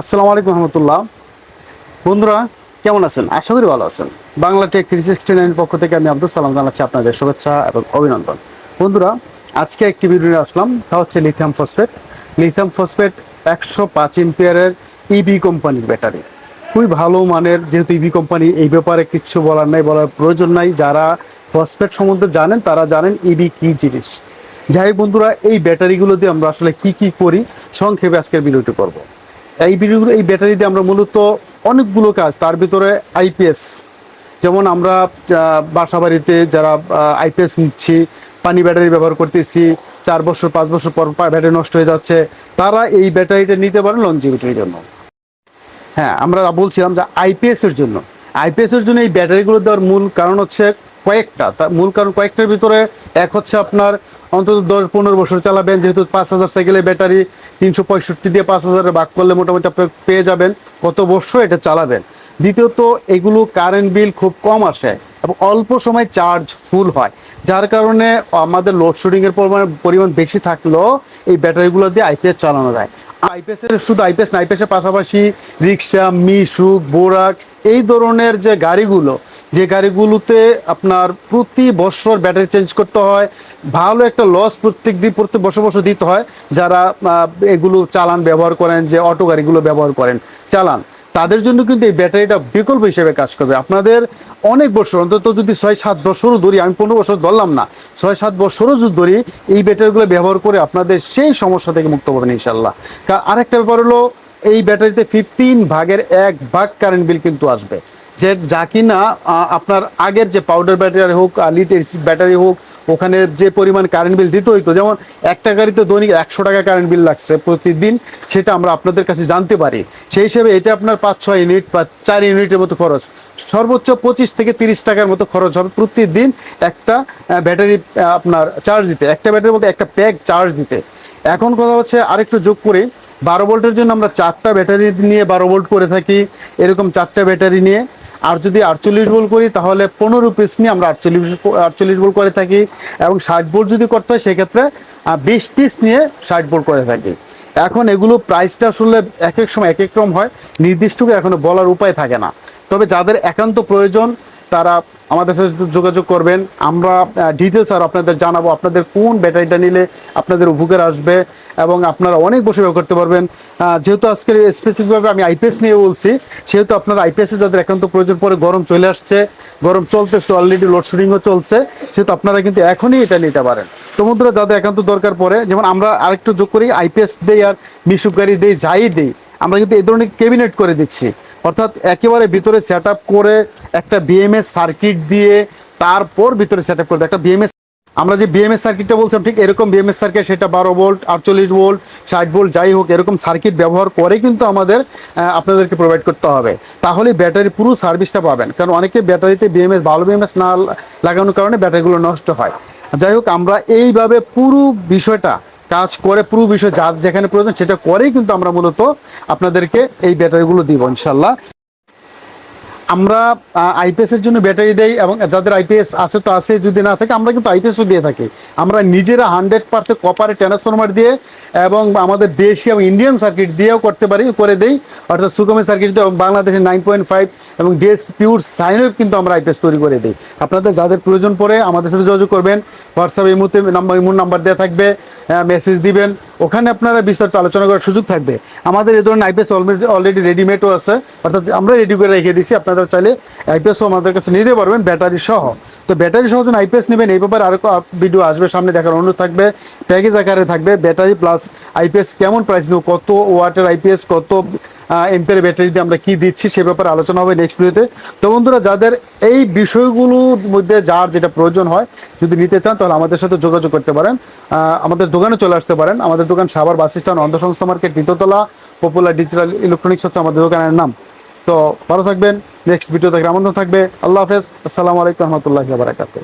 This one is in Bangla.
আসসালামু আলাইকুম রহমতুল্লাহ। বন্ধুরা, কেমন আছেন? আশা করি ভালো আছেন। বাংলা টেক থ্রি সিক্সটি নাইনের পক্ষ থেকে আমি আব্দুল সালাম জানাচ্ছি আপনাদের শুভেচ্ছা এবং অভিনন্দন। বন্ধুরা, আজকে একটি ভিডিও নিয়ে আসলাম। তা হচ্ছে লিথিয়াম ফসফেট লিথিয়াম ফসফেট একশো পাঁচ এম্পিয়ারের ইবি কোম্পানির ব্যাটারি খুবই ভালো মানের, যেহেতু ইবি কোম্পানি এই ব্যাপারে কিছু বলার নাই, বলার প্রয়োজন নাই। যারা ফসফেট সম্বন্ধে জানেন, তারা জানেন ইবি কী জিনিস। যাই বন্ধুরা, এই ব্যাটারিগুলো দিয়ে আমরা আসলে কি কি করি, সংক্ষেপে আজকের ভিডিওটি করব। এই ভিডিওগুলো, এই ব্যাটারিতে আমরা মূলত অনেকগুলো কাজ, তার ভিতরে আইপিএস, যেমন আমরা বাসা বাড়িতে যারা আইপিএস নিচ্ছি, পানি ব্যাটারি ব্যবহার করতেছি, চার বছর, পাঁচ বছর পর ব্যাটারি নষ্ট হয়ে যাচ্ছে, তারা এই ব্যাটারিটা নিতে পারেন লঞ্জিভিটির জন্য। হ্যাঁ আমরা বলছিলাম যে আইপিএসের জন্য। আইপিএসের জন্য এই ব্যাটারিগুলো দেওয়ার মূল কারণ হচ্ছে কয়েকটা তার মূল কারণ কয়েকটার ভিতরে এক হচ্ছে আপনার অন্তত দশ পনেরো বছর চালাবেন, যেহেতু পাঁচ হাজার সাইকেলের ব্যাটারি, তিনশো পঁয়ষট্টি দিয়ে পাঁচ হাজারে ভাগ করলে মোটামুটি আপনি পেয়ে যাবেন কত বছর এটা চালাবেন। দ্বিতীয়ত, এগুলো কারেন্ট বিল খুব কম আসে। এবং অল্প সময় চার্জ ফুল হয়। যার কারণে আমাদের লোডশেডিংয়ের পরিমাণ পরিমাণ বেশি থাকলেও এই ব্যাটারিগুলো দিয়ে আইপিএস চালানো যায়। আইপিএস এর শুধু আইপিএস না আইপিএস এর পাশাপাশি রিক্সা, মিশুক, বোরাক, এই ধরনের যে গাড়িগুলো, যে গাড়িগুলোতে আপনার প্রতি বছর ব্যাটারি চেঞ্জ করতে হয়, ভালো একটা লস প্রত্যেক দিন, প্রত্যেক বছর বছর দিতে হয়, যারা এগুলো চালান ব্যবহার করেন, যে অটো গাড়িগুলো ব্যবহার করেন, চালান। তাদের জন্য কিন্তু এই ব্যাটারিটা বিকল্প হিসেবে কাজ করবে। আপনাদের অনেক বছর, অন্তত যদি ছয়, সাত বছরও ধরি, আমি পনেরো বছর ধরলাম না, ছয়, সাত বছরও যদি ধরি, এই ব্যাটারিগুলো ব্যবহার করে আপনাদের সেই সমস্যা থেকে মুক্ত পাবেন ইনশাল্লাহ কারণ আরেকটা ব্যাপার হলো, এই ব্যাটারিতে ফিফটিন ভাগের এক ভাগ কারেন্ট বিল কিন্তু আসবে। যে যা কিনা আপনার আগের যে পাউডার ব্যাটারি হোক লিড ব্যাটারি হোক, ওখানে যে পরিমাণ কারেন্ট বিল দিতে হইতো, যেমন একটা গাড়িতে দৈনিক একশো টাকা কারেন্ট বিল লাগছে প্রতিদিন, সেটা আমরা আপনাদের কাছে জানতে পারি। সেই হিসেবে এটা আপনার পাঁচ, ছয় ইউনিট বা চার ইউনিটের মতো খরচ। সর্বোচ্চ পঁচিশ থেকে তিরিশ টাকার মতো খরচ হবে প্রতিদিন একটা ব্যাটারি আপনার চার্জ দিতে। একটা ব্যাটারির মধ্যে একটা প্যাক চার্জ দিতে। এখন কথা হচ্ছে আরেকটু যোগ করে, বারো ভোল্টের জন্য আমরা চারটা ব্যাটারি নিয়ে বারো ভোল্ট করে থাকি, এরকম চারটা ব্যাটারি নিয়ে। আর যদি আটচল্লিশ বল করি, তাহলে পনেরো পিস নিয়ে আমরা আটচল্লিশ আটচল্লিশ বল করে থাকি এবং ষাট বল যদি করতে হয়, সেক্ষেত্রে বিশ পিস নিয়ে ষাট বল করে থাকি। এখন এগুলো প্রাইসটা আসলে এক এক সময় এক এক রকম হয়, নির্দিষ্ট করে এখনও বলার উপায় থাকে না। তবে যাদের একান্ত প্রয়োজন তারা আমাদের সাথে যোগাযোগ করবেন। আমরা ডিটেলস আর আপনাদের জানাব আপনাদের কোন ব্যাটারিটা নিলে আপনাদের উপকার আসবে এবং আপনারা অনেক বসে ব্যবহার করতে পারবেন। যেহেতু আজকের স্পেসিফিকভাবে আমি আইপিএস নিয়ে বলছি, সেহেতু আপনারা আইপিএসে যাদের একান্ত প্রয়োজন পরে গরম চলে আসছে, গরম চলতেছে অলরেডি লোডশেডিংও চলছে, সেহেতু আপনারা কিন্তু এখনই এটা নিতে পারেন। তো বন্ধুরা, যাদের একান্ত দরকার পড়ে, যেমন আমরা আরেকটু যোগ করি আইপিএস দেই আর মিশুক গাড়ি দেই, যাই দেই আমরা কিন্তু এই ধরনের ক্যাবিনেট করে দিচ্ছি। অর্থাৎ একেবারে ভিতরে সেট করে একটা বিএমএস সার্কিট দিয়ে তারপর ভিতরে সেট করবে একটা বিএমএস আমরা যে বিএমএস সার্কিটটা বলছিলাম, ঠিক এরকম বিএমএস সার্কিট সেটা বারো ভোল্ট আটচল্লিশ ভোল্ট ষাট ভোল্ট যাই হোক, এরকম সার্কিট ব্যবহার করে কিন্তু আমাদের আপনাদেরকে প্রোভাইড করতে হবে। তাহলে ব্যাটারি পুরো সার্ভিসটা পাবেন। কারণ অনেকে ব্যাটারিতে বিএমএস ভালো বিএমএস না লাগানোর কারণে ব্যাটারিগুলো নষ্ট হয়। যাই হোক, আমরা এইভাবে পুরো বিষয়টা কাজ করে পুরো বিষয় যা যেখানে প্রয়োজন সেটা করেই কিন্তু আমরা মূলত আপনাদেরকে এই ব্যাটারিগুলো দিব ইনশাল্লাহ আমরা আইপিএস এর জন্য ব্যাটারি দেই এবং যাদের আইপিএস আছে তো আছে, যদি না থাকে, আমরা কিন্তু আইপিএসও দিয়ে থাকি। আমরা নিজেরা হান্ড্রেড পার্সেন্ট কপারে ট্রান্সফরমার দিয়ে এবং আমাদের দেশি এবং ইন্ডিয়ান সার্কিট দিয়েও করতে পারি, করে দেই। অর্থাৎ সুগমের সার্কিট দিয়ে বাংলাদেশের নাইন পয়েন্ট ফাইভ এবং ডিএস পিউর সাইনও কিন্তু আমরা আইপিএস তৈরি করে দিই। আপনাদের যাদের প্রয়োজন পড়ে আমাদের সাথে যোগাযোগ করবেন। হোয়াটসঅ্যাপ এই মুহূর্তে নাম্বার ইমুন নাম্বার দেওয়া থাকবে। মেসেজ দিবেন। ওখানে আপনারা বিস্তারিত আলোচনা করার সুযোগ থাকবে। আমাদের এই ধরনের আইপিএস অলরেডি অলরেডি রেডিমেডও আছে। অর্থাৎ আমরা রেডি করে রেখে দিছি আপনারা চাইলে আইপিএসও আমাদের কাছে নিতে পারবেন ব্যাটারি সহ। তো ব্যাটারি সহ যখন আইপিএস নেবেন, এই ব্যাপারে আরও ভিডিও আসবে, সামনে দেখার অনুরোধ থাকবে। প্যাকেজ আকারে থাকবে ব্যাটারি প্লাস আইপিএস কেমন প্রাইস নেব, কত ওয়াটের আইপিএস কত এম্পের ব্যাটারি দিয়ে আমরা কি দিচ্ছি সে ব্যাপারে আলোচনা হবে নেক্সট ভিডিওতে তো। বন্ধুরা, যাদের এই বিষয়গুলোর মধ্যে যার যেটা প্রয়োজন হয়, যদি নিতে চান তাহলে আমাদের সাথে যোগাযোগ করতে পারেন। আমাদের দোকানে চলে আসতে পারেন। আমাদের দোকান সাভার বাস স্ট্যান্ড অন্ধ সংস্থা মার্কেট, দ্বিতীয়তলা পপুলার ডিজিটাল ইলেকট্রনিক্স হচ্ছে আমাদের দোকানের নাম। তো ভালো থাকবেন নেক্সট ভিডিও থেকে আমন্ত্রণ থাকবে? আল্লাহ হাফেজ, আসসালামু আলাইকুম রহমতুল্লাহ বারাকাতুহ।